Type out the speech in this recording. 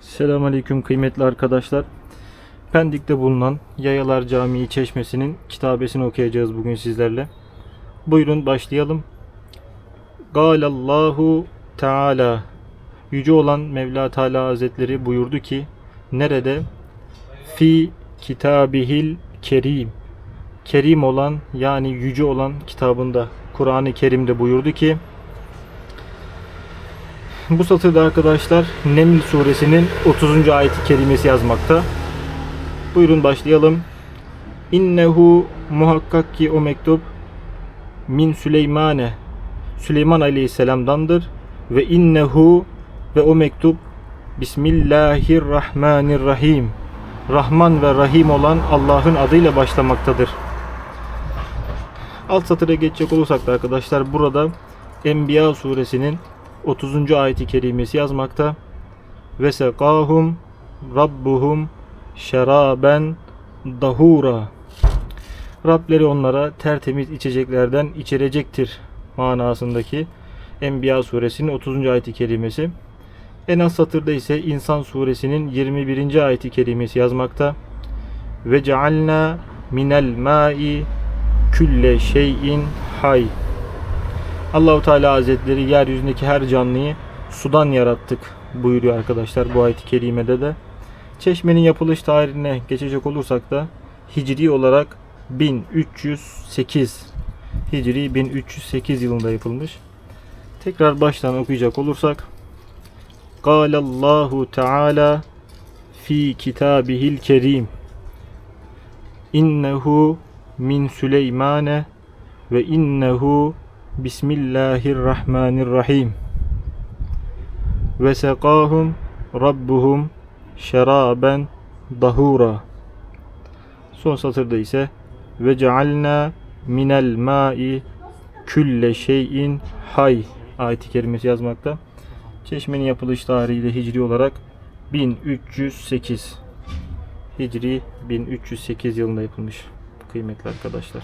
Selamünaleyküm kıymetli arkadaşlar. Pendik'te bulunan Yayalar Camii Çeşmesi'nin kitabesini okuyacağız bugün sizlerle. Buyurun başlayalım. Galallahu Teala Yüce olan Mevla Teala Hazretleri buyurdu ki nerede? Fi kitabihil kerim Kerim olan yani yüce olan kitabında Kur'an-ı Kerim'de buyurdu ki bu satırda arkadaşlar Neml suresinin 30. ayeti kerimesi yazmakta. Buyurun başlayalım. İnnehu muhakkak ki o mektup min Süleymane Süleyman Aleyhisselam'dandır ve innehu ve o mektup Bismillahirrahmanirrahim Rahman ve Rahim olan Allah'ın adıyla başlamaktadır. Alt satıra geçecek olursak da arkadaşlar burada Enbiya suresinin 30. ayeti kerimesi yazmakta. Ve sekahum rabbuhum şeraben dahura. Rableri onlara tertemiz içeceklerden içirecektir manasındaki Enbiya suresinin 30. ayeti kerimesi. En az satırda ise İnsan suresinin 21. ayeti kerimesi yazmakta. Ve cealna minel mai külle şeyin hay. Allahu Teala Hazretleri yeryüzündeki her canlıyı sudan yarattık buyuruyor arkadaşlar bu ayet-i kerimede de. Çeşmenin yapılış tarihine geçecek olursak da Hicri olarak 1308 Hicri 1308 yılında yapılmış. Tekrar baştan okuyacak olursak Allahu Teala fi kitabihil kerim İnnehu min Süleymane ve innehu Bismillahirrahmanirrahim. Ve sekahum rabbuhum şeraben dahura. Son satırda ise ve cealna minel mai külle şeyin hay ayeti kerimesi yazmakta. Çeşmenin yapılış tarihi de hicri olarak 1308 Hicri 1308 yılında yapılmış kıymetli arkadaşlar.